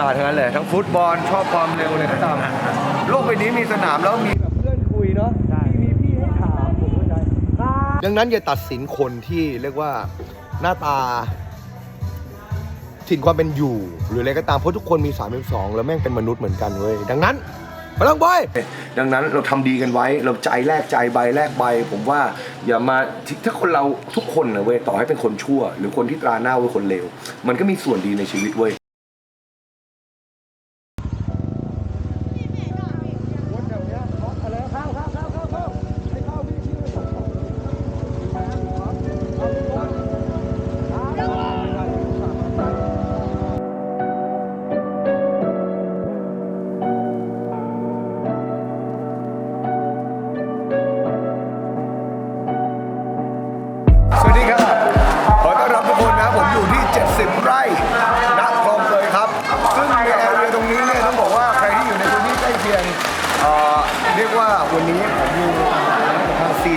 ฬาทั้งนั้นเลยทั้งฟุตบอลชอบความเร็วเลยก็ตามโลกใบนี้มีสนามแล้วมีแบบเพื่อนคุยเนาะมีพี่ให้ถามผมเข้าใจดังนั้นอย่าตัดสินคนที่เรียกว่าหน้าตาถิ่นความเป็นอยู่ หรืออะไรก็ตามเพราะทุกคนมี3ามสองแล้วแม่งเป็นมนุษย์เหมือนกันเว้ยดังนั้นพลังบอยดังนั้นเราทำดีกันไว้เราใจแลกใจใบแลกใบ ผมว่าอย่ามาถ้าคนเราทุกคนนะเว้ยต่อให้เป็นคนชั่ว หรือคนที่ตราหน้าว่าคนเลวมันก็มีส่วนดีในชีวิตเว้ย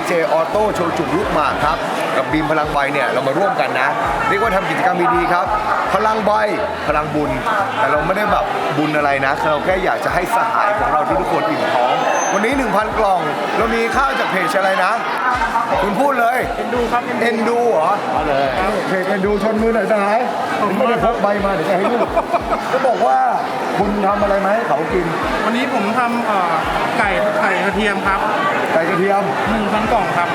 เจออโต้โชว์จุกลูกหมากครับ กับบีมพลังใบเนี่ยเรามาร่วมกันนะ เรียกว่าทำกิจกรรมดีๆครับ พลังใบพลังบุญ แต่เราไม่ได้แบบบุญอะไรนะ เราแค่อยากจะให้สหายของเราทุกคนอิ่มท้อง วันนี้ 1,000 กล่อง เรามีข้าวจากเพจอะไรนะ คุณพูดเลย เอ็นดูครับเอ็นดูเหรอเอาเลยเพจเอ็นดูชนมือหน่อยสหายผมไม่ได้พกใบมาเดี๋ยวจะให้ลูกจะบอกว่าคุณทำอะไรมาให้เขากิน วันนี้ผมทำเอ่อไก่ไก่กระเทียมครับไก่กระเทียมหนึ่งพันกล่องครับ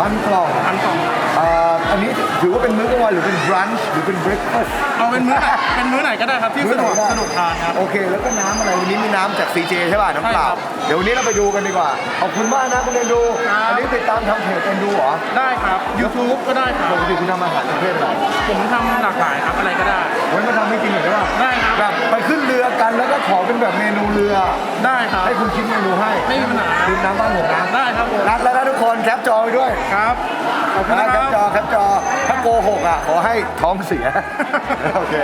พันกล่องพันกล่องอ่า อันนี้ถือว่าเป็นมื้อกลางวันหรือเป็น brunch หรือเป็น breakfast เอาเป็นมื้อไหนเป็นมื้อไหนก็ได้ครับที่สะดวกมื้อไหนสะดวกทานครับ โอเค แล้วก็น้ำอะไรวันนี้มีน้ำจาก CJ ใช่ป่ะน้ำเปล่า ใช่ครับ เดี๋ยววันนี้เราไปดูกันดีกว่า ขอบคุณมากนะคุณเอ็นดูครับอันนี้ติดตามทางเพจเอ็นดูเหรอได้ครับ YouTube ก็ได้ครับ ปกติคุณทำอาหารประเภทอะไรผมทำหลากหลายครับอะไรก็ได้ไว้มาทำให้กินหน่อยได้ป่ะได้ครับ แบบไปขึ้นเรือกันแล้วก็ขอเป็นแบบเมนูเรือ ได้ครับ ให้คุณคิดเมนูให้ไม่มีปัญหา ดื่มน้ำบ้านผมนะได้ครับผม นัดแล้วนะทุกคนแคปจอไปด้วย ครับ ขอบคุณนะครับจอแคปจอถ้าโกหกอะขอให้ท้องเสีย โอเค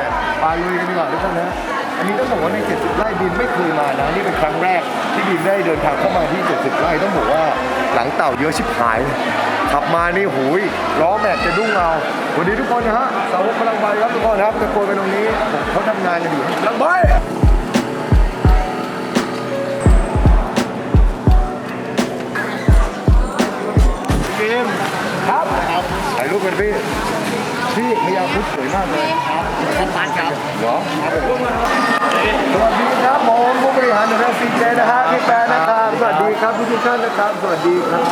ไปลุยกันดีกว่าทุกคนนะ อันนี้ต้องบอกว่าใน 70 ไร่บินไม่เคยมานะนี่เป็นครั้งแรกที่บินได้เดินทางเข้ามาที่ 70 ไร่ต้องบอกว่าหลังเต่าเยอะชิบหายเลยขับมานี่หูยล้อแม็กจะดุ้งเอาวันนี้ทุกคนนะฮะสาวกพลังใบครับทุกคนครับตะโกนไปตรงนี้ผมเขาทำงานกันอยู่พลังใบ เกม ครับถ่ายรูปกันพี่พี่พยาพุทธสวยมากเลยครับท่านปานครับเหรอสวัสดีครับผมผู้บริหารของซีเจนะฮะพี่แปรนะครับ สวัสดีครับทุกท่านนะครับ สวัสดีครับ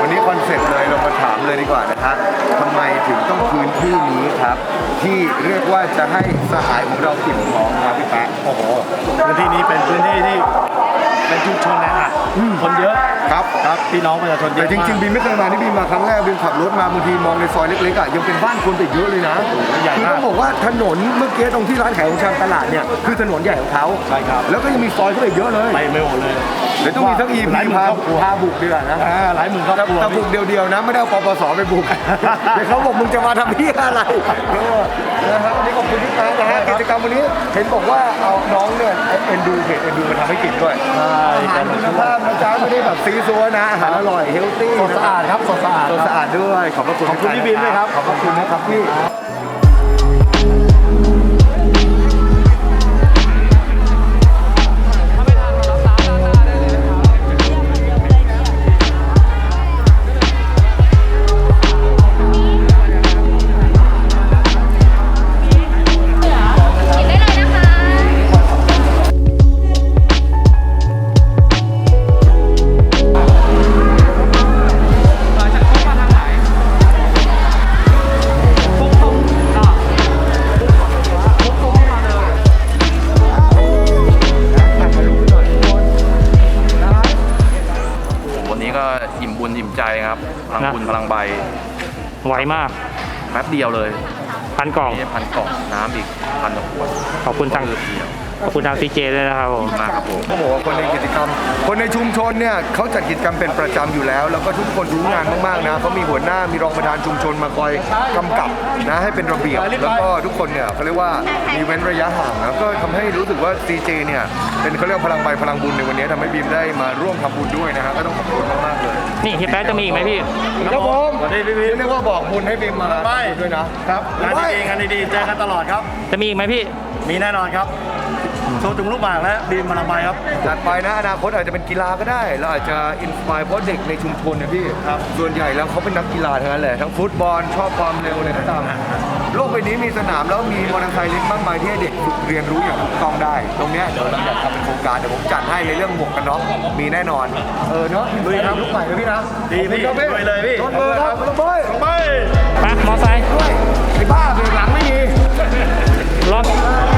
วันนี้คอนเซ็ปต์เลยเรามาถามเลยดีกว่านะฮะทำไมถึงต้องพื้นที่นี้ครับ ที่เรียกว่าจะให้สหายของเราติ่มท้องครับพี่แป๊ะโอ้โหพื้นที่นี้เป็นพื้นที่ที่ เป็นชุมชนนะอะคนเยอะครับครับ พี่น้องประชาชนเยแต่อะจริงๆมากบินไม่เคยมาที่บินมาครั้งแรกบินขับรถมาบางทีมองในซอยเล็กๆอะยังเป็นบ้านคนแต่เยอะเลยนะใหญ่คือมากต้องบอกว่าถนนเมื่อกี้ตรงที่ร้านขายของชำตลาดเนี่ยคือถนนใหญ่ของเขาใช่ครับ แล้วก็ยังมีซอยเข้าไปเยอะเลยไปไม่หมดเลยเดี๋ยวต้องมีทั้ง EP หลายหมื่นพาครอบครัวพาบุกดีกว่านะอ่าหลายหมื่นครอบแต่ครัวแต่บุกเดียวๆนะไม่ได้เอาปปสไปบุก เดี๋ยวเขาบอกมึงจะมาทำพี่อะไรเออนะฮะวันนี้ขอบ จกรรมวันนี้เห็นบอกว่าเอาน้องเนี่ยเอ็นดูเพจเอ็นดูมาทำให้กินด้วยใช่อาหากัรนคุณภาพนะจ๊ะไม่ได้แบบซีซัวนะอาหารอร่อยเฮลตี้สดสะอาดครับสดสะอาดตัวสะอาดด้วยขอบพระคุณขอบคุณพี่บินด้วยครับขอบพระคุณนะครับพี่ นนี้ก็อิ่มบุญอิ่มใจครับพลังนะ บุญพลังใบไวมาก แป๊บเดียวเลยพันกล่องมีพันกล่องน้ำอีกพันกว่าขวดขอบคุณทาง ก็เดียว ขอบคุณทางซีเจด้วยนะครับผมมากครับผมต้องบอกว่าคนในกิจกรรม คนในชุมชนเนี่ยเขาจัดกิจกรรมเป็นประจำอยู่แล้ว แล้วก็ทุกคนรู้งานมากๆนะเขามีหัวหน้ามีรองประธานชุมชนมาคอยกำกับนะให้เป็นระเบียบ แล้วก็ทุกคนเนี่ยเขาเรียกว่ามีเว้นระยะห่างนะก็ทำให้รู้สึกว่า CJ เนี่ยเป็นเขาเรียกว่าพลังใบพลังบุญในวันนี้ทำให้บีมได้มาร่วมทำบุญด้วยนะฮะก็ต้องขอบคุณมากๆเลยนี่เฮียแป๊ะจะมีอีกไหมพี่ ครับผมสวัสดีพี่บิ๊มเรียกว่าบอกบุญให้บีมมาไปด้วยนะครับงานดีๆงานดีๆเจอกันตลอดครับ จะมีอีกไหมพี่ มีแน่นอนครับ โชว์จุงลูกหมากและบีมมาลำไมครับจัดไปนะอนาคตอาจจะเป็นกีฬาก็ได้เราอาจจะอินสปายเพราะเด็กในชุมชนเนี่ยพี่ครับส่วนใหญ่แล้วเขาเป็นนักกีฬาทั้งนั้นแหละทั้งฟุตบอลชอบความเร็วอะไรก็ตามโลกใบนี้มีสนามแล้วมีมอเตอร์ไซค์เล็กมากมายที่ให้เด็กฝึกเรียนรู้อย่างถูกต้องได้ ตรงเนี้ยเดี๋ยวเราอยากทำเป็นโครงการเดี๋ยวผมจัดให้ในเรื่องหมวกกันน็อกมีแน่นอน เออเนาะลุยครับลุกใหม่เลยพี่นะดีพี่ขอบคุณครับลุยเลยพี่รถมือครับรถมือไป ไปมอไซค์ด้วยไอ้บ้าเบรกหลังไม่มีรถไ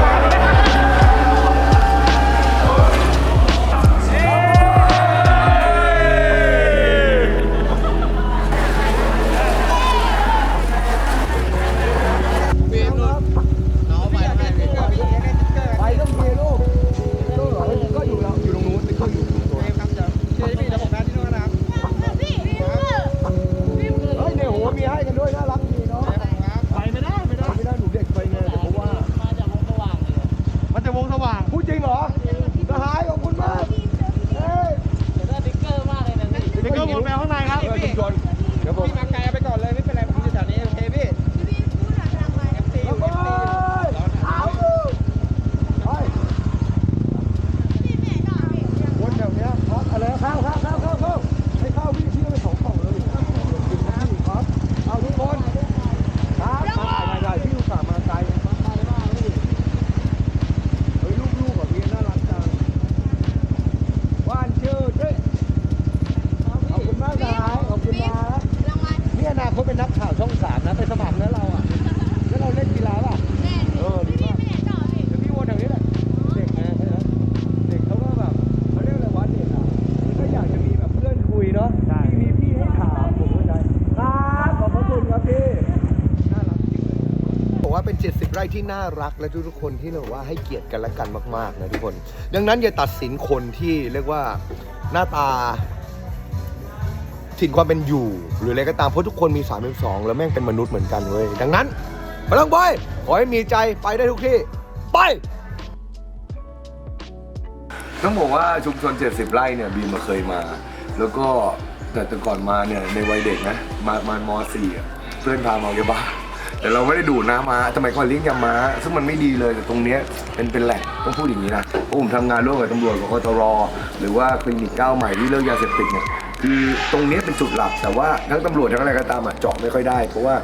ที่น่ารักและทุกๆคนที่แบบว่าให้เกียรติกันและกันมากๆนะทุกคน ดังนั้นอย่าตัดสินคนที่เรียกว่าหน้าตาถิ่นความเป็นอยู่ หรืออะไรก็ตามเพราะทุกคนมี3ามเป็นสองแล้วแม่งเป็นมนุษย์เหมือนกันเว้ยดังนั้นพลังบอยขอให้มีใจไปได้ทุกที่ ไป ต้องบอกว่าชุมชน 70 ไร่เนี่ยบีมมาเคยมา แล้วก็แต่แต่ก่อนมาเนี่ยในวัยเด็กนะ มามามสี่เพื่อนพามาเอายาบ้า แต่เราไม่ได้ดูดน้ำมาสมัยก่อนเลี้ยงยาม้า ซึ่งมันไม่ดีเลยแต่ตรงเนี้ยเป็นเป็นแหล่งต้องพูดอย่างนี้นะเพราะผมทำงานร่วมกับตำรวจกับกตรอหรือว่าคลินิกก้าวใหม่ที่เลิกยาเสพติดเนี่ยคือตรงนี้เป็นจุดหลัก แต่ว่าทั้งตำรวจทั้งอะไรก็ตามอะเจาะไม่ค่อยได้ เพราะว่า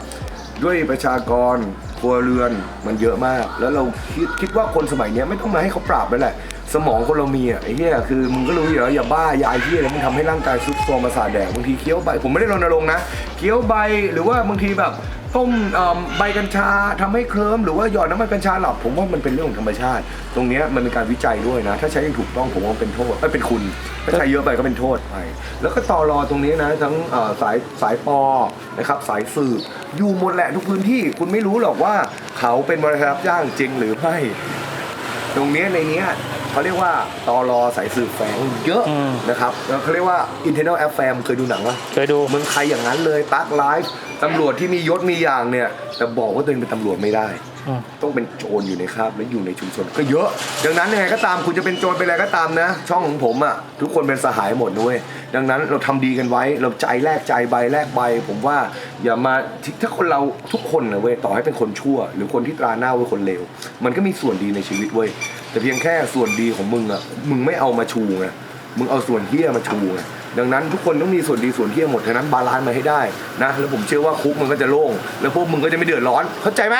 ด้วยประชากรครัวเรือนมันเยอะมาก แล้วเราคิดคิดว่าคนสมัยนี้ไม่ต้องมาให้เขาปราบแล้วแหละสมองคนเรามีอะไอ้เหี้ยคือมึงก็รู้อยู่แล้วอย่าบ้ายาไอ้เหี้ยแล้วมันทำให้ร่างกายซุดโทรมประสาทแดกบางทีเคี้ยวใบผมไม่ได้รณรงค์นะเคี้ยวใบหรือว่าบางทีแบบต้มเอิ่มใบกัญชาทำให้เคลิ้มหรือว่าหยอดน้ำมันกัญชาหลับ ผมว่ามันเป็นเรื่องของธรรมชาติ ตรงเนี้ยมันเป็นการวิจัยด้วยนะ ถ้าใช้อย่างถูกต้องผมว่าเป็นโทษไม่เป็นคุณถ้าใช้เยอะไปก็เป็นโทษไปแล้วก็ต่อรอตรงนี้นะทั้งเอ่อสายสายปอนะครับสายสืบอยู่หมดแหละทุกพื้นที่คุณไม่รู้หรอกว่าเขาเป็นบริษัทรับจ้างจริงหรือไม่ ตรงเนี้ยในเนี้ย เขาเรียกว่าตอรอสายสืบแฝงเยอะอืม นะครับแล้วเขาเรียกว่า internal affair เคยดูหนังวะเคยดู เมืองไทยอย่างนั้นเลยตักไลฟ์ ตำรวจที่มียศมีอย่างเนี่ยแต่บอกว่าตัวเองเป็นตำรวจไม่ได้ อืม ต้องเป็นโจรอยู่ในคราบและอยู่ในชุมชนก็เยอะดังนั้นยังไงก็ตามคุณจะเป็นโจรเป็นอะไรก็ตามนะ ช่องของผมอะทุกคนเป็นสหายหมดด้วยดังนั้นเราทำดีกันไว้เราใจแลกใจใบแลกใบ ผมว่าอย่ามาถ้าคนเราทุกคนนะเว้ยต่อให้เป็นคนชั่ว หรือคนที่ตราหน้าว่าคนเลวมันก็มีส่วนดีในชีวิตเว้ยแต่เพียงแค่ส่วนดีของมึงอะมึงไม่เอามาชูไงมึงเอาส่วนเฮี้ยมาชูไง ดังนั้นทุกคนต้องมีส่วนดีส่วนเที่ยหมดฉะนั้นบาลานซ์มาให้ได้นะแล้วผมเชื่อว่าคุกมันก็จะโล่งแล้วพวกมึงก็จะไม่เดือดร้อนเข้าใจไหม